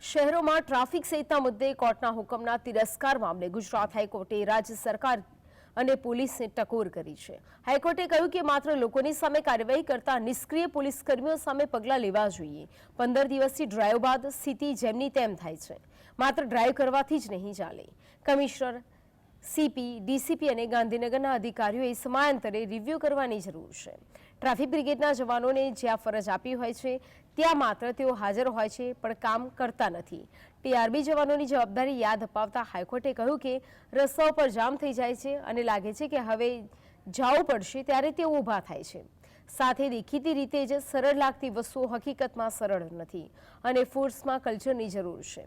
શહેરોમાં ટ્રાફિક સહિતના મુદ્દે કોર્ટના હુકમના તિરસ્કાર મામલે ગુજરાત હાઈકોર્ટે રાજ્ય સરકાર અને પોલીસને ટકોર કરી છે. હાઈકોર્ટે કહ્યું કે માત્ર લોકોની સામે કાર્યવાહી કરતા નિષ્ક્રિય પોલીસ કર્મીઓ સામે પગલાં લેવા જોઈએ. પંદર દિવસથી ડ્રાઈવ બાદ સ્થિતિ જેમની તેમ થાય છે. માત્ર ડ્રાઈવ કરવાથી જ નહીં ચાલે. કમિશનર, સીપી, ડીસીપી અને ગાંધીનગરના અધિકારીઓએ સમયાંતરે રિવ્યૂ કરવાની જરૂર છે. ટ્રાફિક બ્રિગેડના જવાનોને જ્યાં ફરજ આપી હોય છે, ત્યાં માત્ર તેઓ હાજર હોય છે, પણ કામ કરતા નથી. ટીઆરબી જવાનોની જવાબદારી યાદ અપાવતા હાઈકોર્ટે કહ્યું કે, રસ્તાઓ પર જામ થઈ જાય છે અને લાગે છે કે હવે જવું પડશે ત્યારે તેઓ ઊભા થાય છે. સાથે દેખીતી રીતે જ સરળ લાગતી વસ્તુઓ હકીકતમાં સરળ નથી અને ફોર્સમાં કલ્ચરની જરૂર છે.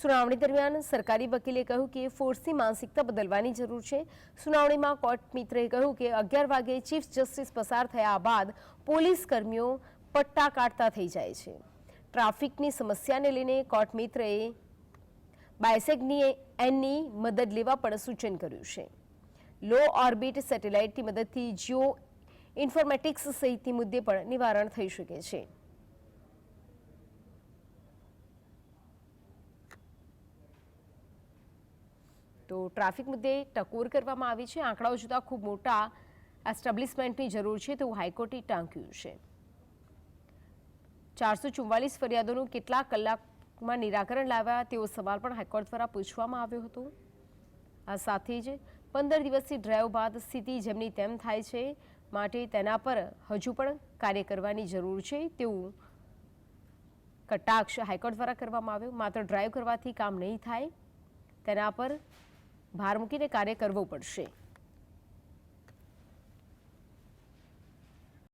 સુનાવણી દરમિયાન સરકારી વકીલે કહ્યું કે ફોર્સની માનસિકતા બદલવાની જરૂર છે. સુનાવણીમાં કોર્ટ મિત્રે કહ્યું કે અગિયાર વાગે ચીફ જસ્ટિસ પસાર થયા બાદ પોલીસ કર્મીઓ પટ્ટા કાઢતા થઈ જાય છે. ટ્રાફિકની સમસ્યાને લઈને કોર્ટ મિત્રએ બાયસેગની એનની મદદ લેવા પણ સૂચન કર્યું છે. લો ઓર્બિટ સેટેલાઇટની મદદથી જીઓ ઇન્ફોર્મેટિક્સ સહિતની મુદ્દે પણ નિવારણ થઈ શકે છે. તો ટ્રાફિક મુદ્દે ટકોર કરવામાં આવી છે. આંકડાઓ જોતા ખૂબ મોટા એસ્ટાબ્લિશમેન્ટની જરૂર છે તેવું હાઈકોર્ટે ટાંક્યું છે. ચારસો ચુમ્માલીસ ફરિયાદોનું કેટલા કલાકમાં નિરાકરણ લાવ્યા તેવો સવાલ પણ હાઈકોર્ટ દ્વારા પૂછવામાં આવ્યો હતો. આ સાથે જ પંદર દિવસથી ડ્રાઈવ બાદ સ્થિતિ જેમની તેમ થાય છે માટે તેના પર હજુ પણ કાર્ય કરવાની જરૂર છે તેવું કટાક્ષ હાઈકોર્ટ દ્વારા કરવામાં આવ્યો. માત્ર ડ્રાઈવ કરવાથી કામ નહીં થાય, તેના પર ભાર મૂકીને કાર્ય કરવું પડશે.